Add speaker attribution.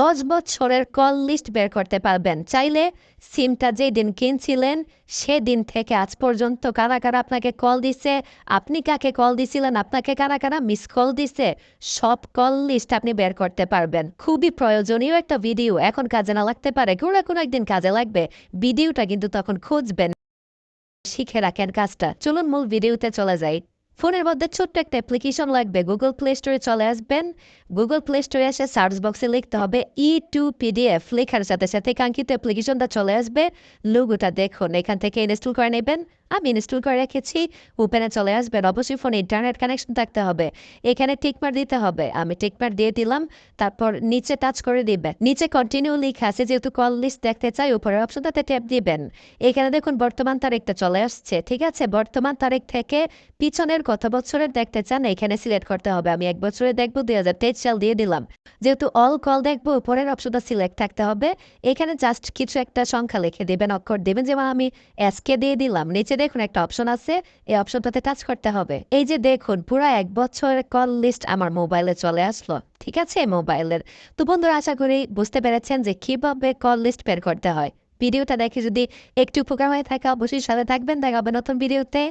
Speaker 1: দশ বছরের call list বের করতে পারবেন। চাইলে সিমটা যেই দিন কিনছিলেন, সেদিন থেকে আজ পর্যন্ত কারা কারা আপনাকে কল দিছে, আপনি কাকে কল দিছিলেন, আপনাকে কারা কারা মিস কল দিছে, সব কল লিস্ট আপনি বের করতে পারবেন। খুবই প্রয়োজনীয় একটা ভিডিও, এখন কাজে না লাগতে পারে, কোনো কোনো একদিন কাজে লাগবে। ভিডিওটা কিন্তু তখন খুঁজবেন, শিখে রাখেন কাজটা। চলুন মূল ভিডিওতে চলে যাই। ফোনের মধ্যে ছোট্ট একটা অ্যাপ্লিকেশন লাগবে। গুগল প্লে স্টোরে চলে আসবেন। গুগল প্লে স্টোরে এসে সার্চ বক্সে লিখতে হবে ই টু পিডিএফ লেখার সাথে সাথে কাঙ্ক্ষিত অ্যাপ্লিকেশনটা চলে আসবে। লোগোটা দেখুন, এখান থেকে ইনস্টল করে নেবেন। আমি ইনস্টল করে রেখেছি ওপেনে চলে আসবেন। অবশ্যই ফোনে ইন্টারনেট কানেকশন থাকতে হবে। এখানে টিকমার দিতে হবে। আমি টিকমার দিয়ে দিলাম। তারপর নিচে টাচ করে দিবেন। নিচে কন্টিনিউ লেখা আছে, যেহেতু কল লিস্ট দেখতে চাই, উপরের অপশনটাতে ট্যাপ দিবেন। এখানে দেখুন, বর্তমান তারিখটা চলে আসছে। ঠিক আছে? বর্তমান তারিখ থেকে পিছনের কত বছরের দেখতে চান, এখানে সিলেক্ট করতে হবে। আমি এক বছরে দেখব, দুই হাজার তেইশ সাল দিয়ে দিলাম। যেহেতু অল কল দেখব, উপরের অপশনটা সিলেক্ট থাকতে হবে। এখানে জাস্ট কিছু একটা সংখ্যা লিখে দেবেন, অক্ষর দেবেন। যেমন আমি এসকে দিয়ে দিলাম। নিচে দেখুন একটা অপশন আছে। এই অপশনটাতে টাচ করতে হবে। এই যে দেখুন, পুরো এক বছরের কল লিস্ট আমার মোবাইলে চলে আসলো, ঠিক আছে? মোবাইলের তো বন্ধুরা, আশা করি বুঝতে পেরেছেন যে কীভাবে কল লিস্ট বের করতে হয়। ভিডিওটা দেখে যদি একটু উপকার হয়ে থাকে, অবশ্যই সাথে থাকবেন। দেখাবে নতুন ভিডিওতে।